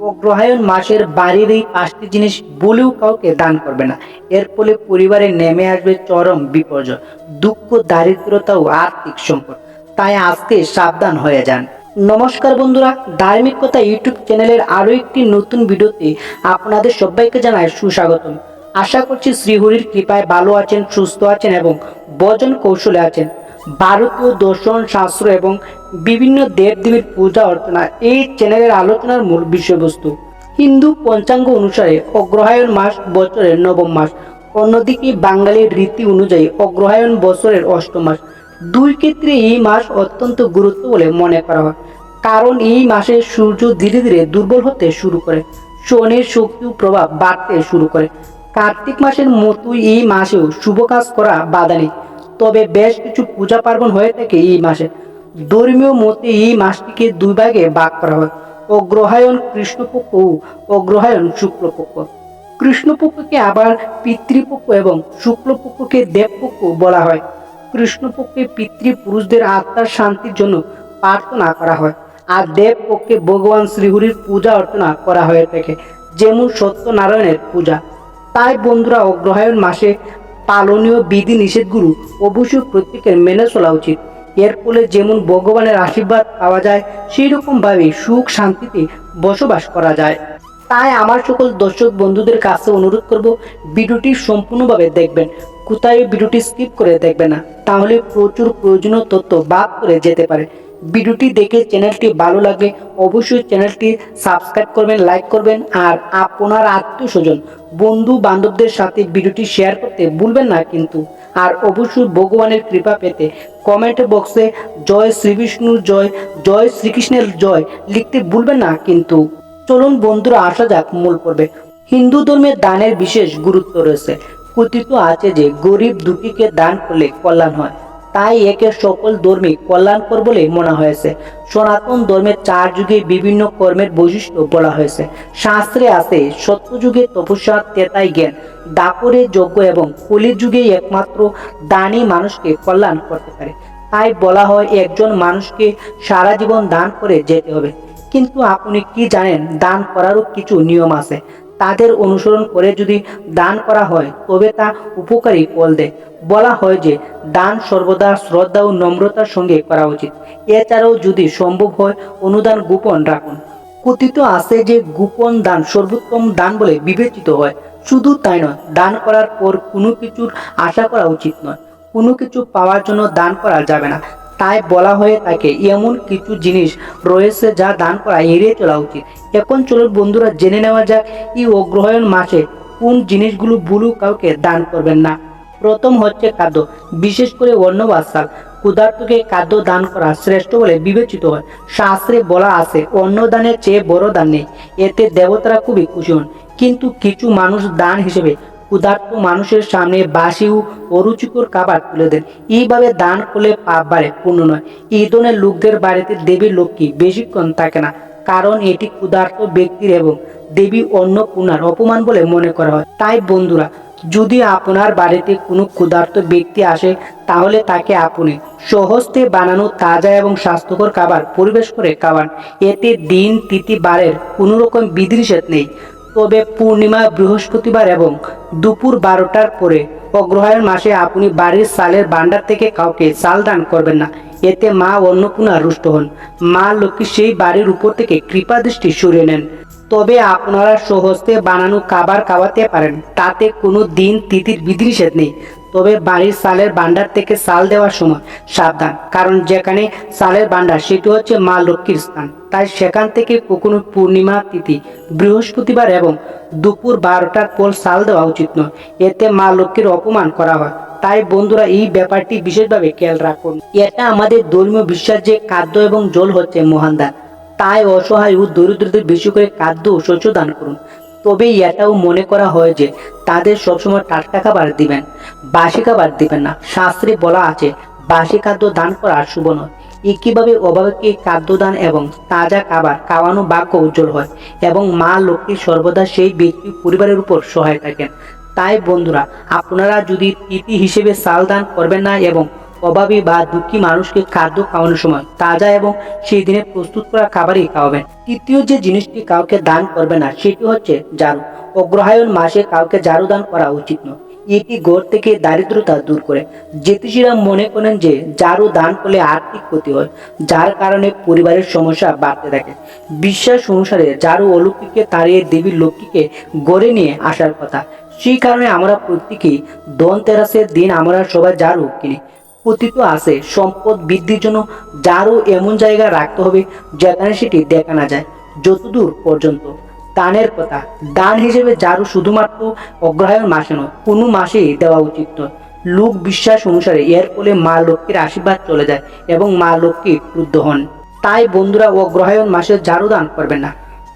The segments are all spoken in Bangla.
অগ্রহায়ণ মাসের বাড়ির এই পাঁচটি জিনিস বলেও কাউকে দান করবে না। এর ফলে পরিবারে নেমে আসবে চরম বিপর্যয়, দুঃখ, দারিদ্রতা ও আর্থিক সংকট। তাই আজকে সাবধান হয়ে যান। নমস্কার বন্ধুরা, ধার্মিক কথা ইউটিউব চ্যানেলের আরও একটি নতুন ভিডিওতে আপনাদের সবাইকে জানায় সুস্বাগতম। আশা করছি শ্রীহরির কৃপায় ভালো আছেন, সুস্থ আছেন এবং বজন কৌশলে আছেন। ভারতীয় দর্শন, শাস্ত্র এবং বিভিন্ন দেবদেবীর পূজা, অর্চনা এই চ্যানেলের আলোচনার মূল বিষয়বস্তু। হিন্দু পঞ্চাঙ্গ অনুসারে অগ্রহায়ণ মাস বছরের নবম মাস। অন্যদিকে বাঙালির রীতি অনুযায়ী অগ্রহায়ণ বছরের অষ্টম মাস। দুই ক্ষেত্রে এই মাস অত্যন্ত গুরুত্ব বলে মনে করা হয়। কারণ এই মাসে সূর্য ধীরে ধীরে দুর্বল হতে শুরু করে। শনির শক্তি প্রভাব বাড়তে শুরু করে। কার্তিক মাসের মতোই এই মাসেও শুভ কাজ করা বাধা নেই। তবে বেশ কিছু পূজা পার্বণ হয়ে থাকে এই মাসে। ধর্মীয় মতে এই মাসটিকে দুই ভাগে ভাগ করা হয়। অগ্রহায়ণ কৃষ্ণপক্ষ ও অগ্রহায়ণ শুক্লপক্ষ। কৃষ্ণপক্ষকে আবার পিতৃপক্ষ এবং শুক্লপক্ষকে দেবপক্ষ বলা হয়। কৃষ্ণপক্ষে পিতৃপুরুষদের আত্মার শান্তির জন্য প্রার্থনা করা হয় আর দেবপক্ষে ভগবান শ্রীহরির পূজা অর্চনা করা হয়ে থাকে, যেমন সত্যনারায়ণের পূজা। তাই বন্ধুরা, অগ্রহায়ণ মাসে পালনীয় বিধি নিষেধগুলো অবশ্যই প্রত্যেকের মেনে চলা উচিত। এর ফলে যেমন ভগবানের আশীর্বাদ পাওয়া যায় সেই রকমভাবে সুখ শান্তিতে বসবাস করা যায়। তাই আমার সকল দর্শক বন্ধুদের কাছে অনুরোধ করব, ভিডিওটি সম্পূর্ণভাবে দেখবেন। কোথায় ভিডিওটি স্কিপ করে দেখবেন না। তাহলে প্রচুর প্রয়োজনীয় তথ্য বাদ করে যেতে পারে। ভিডিওটি দেখে চ্যানেলটি ভালো লাগলে অবশ্যই চ্যানেলটি সাবস্ক্রাইব করবেন, লাইক করবেন আর আপনার আত্মীয় স্বজন, বন্ধু বান্ধবদের সাথে ভিডিওটি শেয়ার করতে ভুলবেন না কিন্তু। আর অবশ্যই ভগবানের কৃপা পেতে কমেন্ট বক্সে জয় শ্রীবিষ্ণুর জয় জয় শ্রীকৃষ্ণের জয় লিখতে ভুলবেন না কিন্তু। চলুন বন্ধুরা, আসা যাক মূল পর্বে। হিন্দু ধর্মে দানের বিশেষ গুরুত্ব রয়েছে। কথিত আছে যে গরিব দুঃখীকে দান করলে কল্যাণ হয়। তাই একে সকল ধর্মে কল্যাণকর বলে মনে হয়েছে। সনাতন ধর্মের চার যুগে বিভিন্ন কর্মের বৈশিষ্ট্য বলা হয়েছে। শাস্ত্রে আছে, সত্যযুগে তপস্যা তেতাই জ্ঞান। দাপরে যজ্ঞ এবং কলির যুগে একমাত্র দানই মানুষকে কল্যাণ করতে পারে। তাই বলা হয়, একজন মানুষকে সারা জীবন দান করে যেতে হবে। কিন্তু আপনি কি জানেন, দান করারও কিছু নিয়ম আছে? তাদের অনুসরণ করে যদি দান করা হয়, তবে তা উপকারী ফল দেয়। বলা হয় যে, দান সর্বদা শ্রদ্ধা ও নম্রতার সঙ্গে করা উচিত। এছাড়াও যদি সম্ভব হয়, অনুদান গোপন রাখুন। কথিত আছে যে, গোপন দান সর্বোত্তম দান বলে বিবেচিত হয়। শুধু তাই নয়, দান করার পর কোনো কিছুর আশা করা উচিত নয়। কোনো কিছু পাওয়ার জন্য দান করা যাবে না। তাই বলা হয়ে থাকে, এমন কিছু জিনিস রয়েছে যা দান করা এড়িয়ে চলা উচিত। এখন চলুন বন্ধুরা জেনে নেওয়া যাক এই অগ্রহায়ণ মাসে কোন জিনিসগুলো বুলু কাউকে দান করবেন না। প্রথম হচ্ছে খাদ্য, বিশেষ করে অন্ন বা চাল ক্ষুধার্তকে খাদ্য দান করা শ্রেষ্ঠ বলে বিবেচিত হয়। শাস্ত্রে বলা আছে অন্ন দানের চেয়ে বড় দান নেই। এতে দেবতারা খুবই খুশি হন। কিন্তু কিছু মানুষ দান হিসেবে ক্ষুধার্ত মানুষের সামনে বাসি ও অরুচিকর খাবার তুলে দেন। এইভাবে দান করলে পাপ বাড়ে পূর্ণ নয়। এই ধরনের লোকদের বাড়িতে দেবী লক্ষ্মী বেশিক্ষণ থাকে না, কারণ এটি ক্ষুধার্ত ব্যক্তির এবং দেবী অন্য অন্নপূর্ণার অপমান বলে মনে করা হয়। তাই বন্ধুরা, যদি আপনার বাড়িতে কোনো ক্ষুধার্ত ব্যক্তি আসে, তাহলে তাকে আপনি সহজতে বানানো তাজা এবং স্বাস্থ্যকর খাবার পরিবেশ করে খাওয়ান। এতে দিন, তিথি বারের কোনো রকম বিধিনিষেধ নেই। তবে পূর্ণিমা, বৃহস্পতিবার এবং দুপুর বারোটার পরে অগ্রহায়ণ মাসে আপনি বাড়ির সালের ভান্ডার থেকে কাউকে চাল দান করবেন না। এতে মা অন্নপূর্ণা রুষ্ট হন। মা লক্ষ্মী সেই বাড়ির উপর থেকে কৃপা দৃষ্টি সরিয়ে নেন। তবে আপনারা সহজতে বানানো কাবার খাওয়াতে পারেন। তাতে কোনো দিন তিথির বিধিনিষেধ নেই। তবে বাড়ির সালের ভান্ডার থেকে সাল দেওয়ার সময় সাবধান, কারণ যেখানে সালের ভান্ডার সেটি হচ্ছে মা লক্ষ্মীর স্থান। তাই সেখান থেকে কখনো পূর্ণিমা তিথি, বৃহস্পতিবার এবং দুপুর বারোটার পর সাল দেওয়া উচিত নয়। এতে মা লক্ষ্মীর অপমান করা হয়। তাই বন্ধুরা, এই ব্যাপারটি বিশেষভাবে খেয়াল রাখুন। এটা আমাদের ধর্মীয় বিশ্বাস যে খাদ্য এবং জল হচ্ছে মহান দান। তাই অসহায় ও দরিদ্রদের বেশি করে খাদ্য ও শস্য দান করুন। তবে এটাও মনে করা হয় যে তাদের সবসময় টাটকা খাবার দিবেন, বাসি খাবার দিবেন না। শাস্ত্রে বলা আছে, বাসি খাদ্য দান করা শুভ নয়। একইভাবে অভাবকে খাদ্যদান এবং তাজা খাবার খাওয়ানো বাক্য উজ্জ্বল হয় এবং মা লক্ষ্মী সর্বদা সেই ব্যক্তি পরিবারের উপর সহায় থাকেন। তাই বন্ধুরা, আপনারা যদি তিথি হিসেবে সাল দান করবেন না এবং অভাবী বা দুঃখী মানুষকে খাদ্য খাওয়ানোর সময় তাজা এবং সেই দিনে প্রস্তুত করা খাবারই খাওয়াবেন। তৃতীয় যে জিনিসটি কাউকে দান করবে না, সেটি হচ্ছে ঝাড়ু। অগ্রহায়ণ মাসে কাউকে ঝাড়ু দান করা উচিত নয়। এটি ঘর থেকে দারিদ্রতা দূর করে। জ্যোতিষীরা মনে করেন যে ঝাড়ু দান করলে আর্থিক ক্ষতি হয়, যার কারণে পরিবারের সমস্যা বাড়তে থাকে। বিশ্বাস অনুসারে ঝাড়ু অলৌকিককে তাড়িয়ে দেবী লক্ষ্মীকে গড়ে নিয়ে আসার কথা। সেই কারণে আমরা প্রত্যেকেই ধনতেরাসের দিন আমরা সবাই ঝাড়ু কিনি। কথিত আছে, সম্পদ বৃদ্ধির জন্য ঝাড়ু এমন জায়গা রাখতে হবে যেখানে সেটি দেখা না যায়, যতদূর পর্যন্ত। দানের কথা, দান হিসেবে ঝাড়ু শুধুমাত্র অগ্রহায়ণ মাসে নয়, কোনো মাসেই দেওয়া উচিত নয়। লোক বিশ্বাস অনুসারে এর ফলে মা লক্ষ্মীর আশীর্বাদ চলে যায় এবং মা লক্ষ্মী ক্রুদ্ধ হন। তাই বন্ধুরা অগ্রহায়ণ মাসে ঝাড়ু দান করবেন না।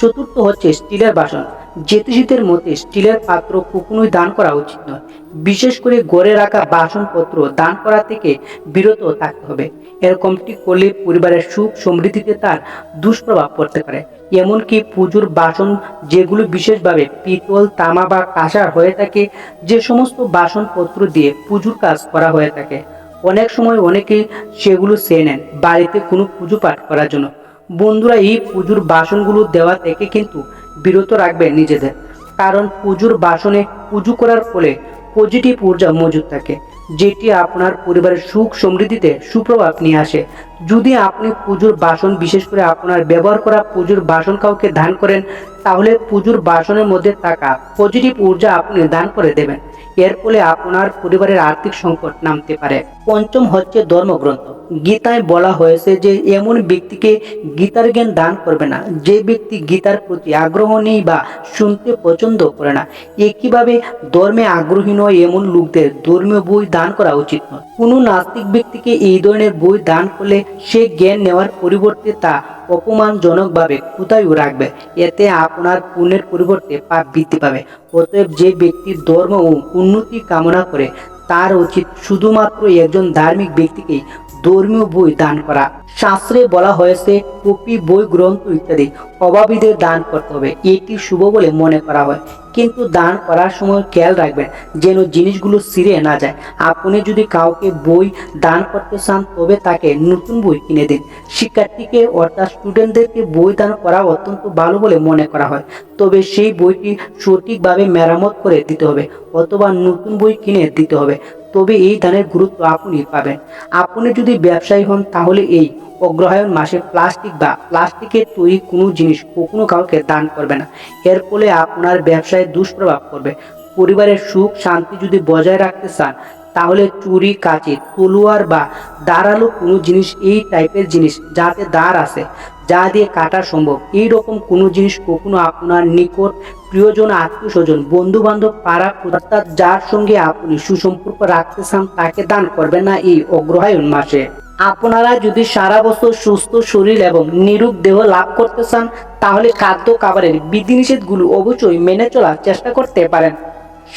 চতুর্থ হচ্ছে স্টিলের বাসন। জ্যোতিষীদের মতে স্টিলের পাত্র কখনোই দান করা উচিত নয়। বিশেষ করে গড়ে রাখা বাসনপত্র দান করা থেকে বিরত থাকতে হবে। এরকমটি করলে পরিবারের সুখ সমৃদ্ধিতে তার দুষ্প্রভাব পড়তে পারে। এমনকি পুজোর বাসন যেগুলো বিশেষভাবে পিতল, তামা বা কাঁসার হয়ে থাকে, যে সমস্ত বাসনপত্র দিয়ে পুজোর কাজ করা হয়ে থাকে। অনেক সময় অনেকেই সেগুলো সে নেন বাড়িতে কোনো পুজো পাঠ করার জন্য। বন্ধুরা, এই পুজোর বাসনগুলো দেওয়া থেকে কিন্তু বিরত রাখবে নিজেদের। কারণ পুজোর বাসনে পুজো করার ফলে পজিটিভ ঊর্জা মজুদ থাকে, যেটি আপনার পরিবারের সুখ সমৃদ্ধিতে সুপ্রভাব নিয়ে আসে। যদি আপনি পুজোর বাসন, বিশেষ করে আপনার ব্যবহার করা পুজোর বাসন কাউকে দান করেন, তাহলে পুজোর বাসনের মধ্যে থাকা পজিটিভ ঊর্জা আপনি দান করে দেবেন। এর ফলে আপনার পরিবারের আর্থিক সংকট নামতে পারে। পঞ্চম হচ্ছে ধর্মগ্রন্থ। গীতায় বলা হয়েছে যে, এমন ব্যক্তিকে গীতার জ্ঞান দান করবে না। যে ব্যক্তি গীতার প্রতি আগ্রহ নেই বা শুনতে পছন্দ করে না, একইভাবে ধর্মে আগ্রহী নয় এমন লোকদের ধর্মীয় বই দান করা উচিত নয়। কোনো নাস্তিক ব্যক্তিকে এই ধরনের বই দান করলে সে জ্ঞান নেওয়ার পরিবর্তে তা অপমানজনকভাবে কোথায় রাখবে। এতে আপনার পুণ্যের পরিবর্তে পাপ বৃদ্ধি পাবে। অতএব যে ব্যক্তি ধর্ম ও উন্নতি কামনা করে, তার উচিত শুধুমাত্র একজন ধার্মিক ব্যক্তিকেই ধর্মীয় বই দান করা। শাস্ত্রে বলা হয়েছে, কপি, বই, গ্রন্থ ইত্যাদি অভাবীদের দান করতে হবে। এটি শুভ বলে মনে করা হয়। কিন্তু দান করার সময় খেয়াল রাখবেন যেন জিনিসগুলো ছিঁড়ে না যায়। আপনি যদি কাউকে বই দান করতে চান, তবে তাকে নতুন বই কিনে দিন। শিক্ষার্থীকে অর্থাৎ স্টুডেন্টদেরকে বই দান করা অত্যন্ত ভালো বলে মনে করা হয়। তবে সেই বইটি সঠিকভাবে মেরামত করে দিতে হবে, অথবা নতুন বই কিনে দিতে হবে। তবে এই দানের গুরুত্ব আপনি পাবেন। আপনি যদি ব্যবসায়ী হন, তাহলে এই অগ্রহায়ণ মাসে প্লাস্টিক বা প্লাস্টিকের তৈরি কোনো জিনিস কখনো কাউকে দান করবে না। এর ফলে আপনার ব্যবসায় দুষ্প্রভাব পড়বে। পরিবারের সুখ শান্তি যদি বজায় রাখতে চান, তাহলে চুরি, কাচি, তলোয়ার বা দাঁড়াল কোনো জিনিস, এই টাইপের জিনিস যাতে দাঁড় আছে, যা দিয়ে কাটা সম্ভব। এই রকম কোনো জিনিস কখনো আপনার নিকট প্রিয়জন আত্মীয় স্বজন বন্ধু বান্ধব পাড়া অর্থাৎ যার সঙ্গে আপনি সুসম্পর্ক রাখতে চান, তাকে দান করবেন না এই অগ্রহায়ণ মাসে। আপনারা যদি সারা বছর সুস্থ শরীর এবং নিরূপ দেহ লাভ করতে চান, তাহলে খাদ্য খাবারের বিধিনিষেধগুলো অবশ্যই মেনে চলার চেষ্টা করতে পারেন।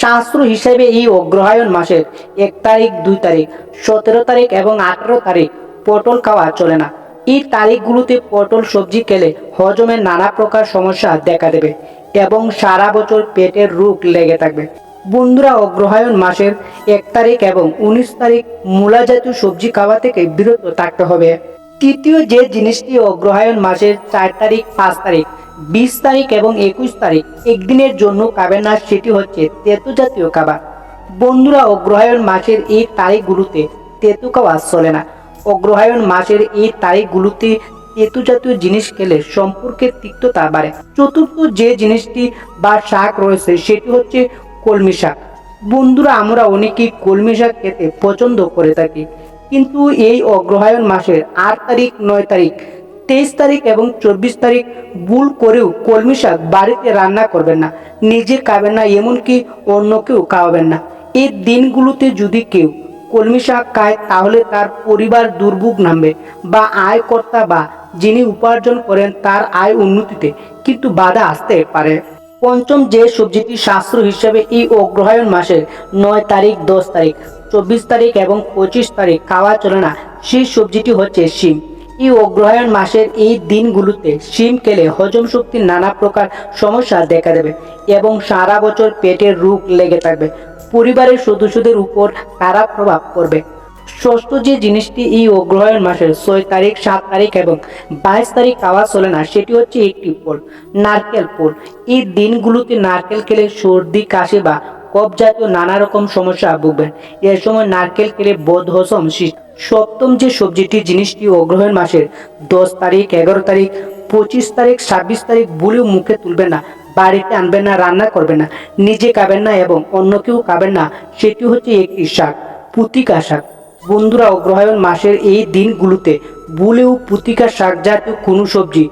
শাস্ত্র হিসেবে এই অগ্রহায়ণ মাসের এক তারিখ, দুই তারিখ, সতেরো তারিখ এবং আঠারো তারিখ পটল খাওয়া চলে না। এই তারিখগুলোতে পটল, সবজি খেলে হজমের নানা প্রকার সমস্যা দেখা দেবে। এবং সারা বছর পেটের রোগ লেগে থাকবে। বন্ধুরা, অগ্রহায়ণ মাসের এক তারিখ এবং উনিশ তারিখ মূলা জাতীয় সবজি খাওয়া থেকে বিরত থাকতে হবে। তৃতীয় যে জিনিসটি অগ্রহায়ণ মাসের চার তারিখ, পাঁচ তারিখ, বিশ তারিখ এবং একুশ তারিখ একদিনের জন্য খাবেন না, সেটি হচ্ছে তেতো জাতীয় খাবার। বন্ধুরা, অগ্রহায়ণ মাসের এই তারিখগুলোতে তেতো খাওয়া চলে না। অগ্রহায়ণ মাসের এই তারিখগুলোতে তেতো জাতীয় জিনিস খেলে সম্পর্কের তিক্ততা বাড়ে। চতুর্থ যে জিনিসটি বা শাক রয়েছে, সেটি হচ্ছে কলমি শাক। বন্ধুরা, আমরা অনেকেই কলমি শাক খেতে পছন্দ করে থাকি। কিন্তু এই অগ্রহায়ণ মাসের আট তারিখ, নয় তারিখ, তেইশ তারিখ এবং চব্বিশ তারিখ ভুল করেও কলমি শাক বাড়িতে রান্না করবেন না। নিজে খাবেন না, এমনকি অন্যকেও খাওয়াবেন না। এই দিনগুলোতে যদি কেউ কলমি শাক খায়, তাহলে তার পরিবার দুর্ভোগ নামবে বা আয়কর্তা বা যিনি উপার্জন করেন তার আয় উন্নতিতে কিন্তু বাধা আসতে পারে। পঞ্চম যে সবজিটি শাস্ত্র হিসেবে এই অগ্রহায়ণ মাসের নয় তারিখ, দশ তারিখ, চব্বিশ তারিখ এবং পঁচিশ তারিখ খাওয়া চলে না, সেই সবজিটি হচ্ছে শিম। এই অগ্রহায়ণ মাসের এই দিনগুলোতে শিম খেলে হজম শক্তির নানা প্রকার সমস্যা দেখা দেবে এবং সারা বছর পেটের রোগ লেগে থাকবে। পরিবারের সদস্যদের উপর খারাপ প্রভাব পড়বে। ষষ্ঠ যে জিনিসটি এই অগ্রহায়ণ মাসের ছয় তারিখ, সাত তারিখ এবং বাইশ তারিখ খাওয়া চলে না, সেটি হচ্ছে একটি ফল, নারকেল ফল। এই দিনগুলোতে নারকেল খেলে সর্দি, কাশি বা কফ জাতীয় নানা রকম সমস্যা ভুগবেন। এ সময় নারকেল খেলে বোধ সৃষ্টি সপ্তম যে সবজিটি, জিনিসটি অগ্রহায়ণ মাসের দশ তারিখ, এগারো তারিখ, পঁচিশ তারিখ, ছাব্বিশ তারিখ বলেও মুখে তুলবেন না, বাড়িতে আনবেন না, রান্না করবেন না, নিজে খাবেন না এবং অন্য কেউ খাবেন না, সেটি হচ্ছে একটি শাক পুতিকা শাক। বন্ধুরা, অগ্রহায়ণ মাসের এই দিনগুলোতে বুলেও, পুতিকা শাক জাতীয় কোনো সবজি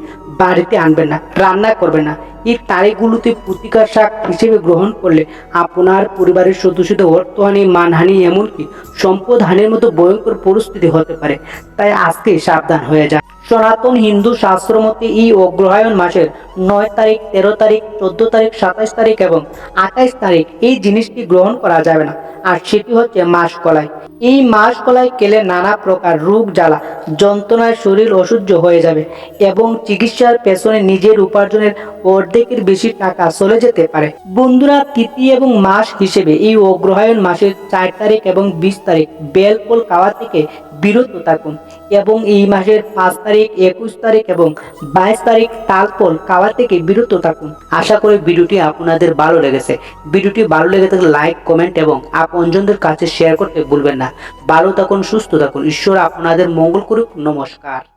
বাড়িতে আনবেন না, রান্না করবেন না। এই তারিখগুলোতে পুতিকা শাক হিসেবে গ্রহণ করলে আপনার পরিবারের সদস্যদের অর্থহানি মানহানি এমনকি সম্পদ হানির মতো ভয়ঙ্কর পরিস্থিতি হতে পারে। তাই আজকে সাবধান হয়ে যান। সনাতন হিন্দু শাস্ত্র মতে এই অগ্রহায়ণ মাসের নয় তারিখ, তেরো তারিখ, চোদ্দ তারিখ, সাতাইশ তারিখ এবং আঠাইশ তারিখ এই জিনিসটি গ্রহণ করা যাবে না। আর সেটি হচ্ছে মাস কলাই। এই মাস কলাই খেলে নানা প্রকার রোগ, জ্বালা, যন্ত্রণায় শরীর অসহ্য হয়ে যাবে এবং চিকিৎসার পেছনে নিজের উপার্জনের অর্ধেকের বেশি টাকা চলে যেতে পারে। বন্ধুরা, তিথি এবং মাস হিসেবে এই অগ্রহায়ণ মাসের চার তারিখ এবং বিশ তারিখ বেলকোল খাওয়া থেকে বিরত থাকুন। এবং এই মাসের পাঁচ তারিখ, একুশ তারিখ এবং বাইশ তারিখ তালফল খাওয়া থেকে বিরত থাকুন। আশা করি ভিডিওটি আপনাদের ভালো লেগেছে। ভিডিওটি ভালো লেগে থাকলে লাইক, কমেন্ট এবং আপনজনদের কাছে শেয়ার করতে ভুলবেন না। ভালো থাকুন, সুস্থ থাকুন। ঈশ্বর আপনাদের মঙ্গল করুক। নমস্কার।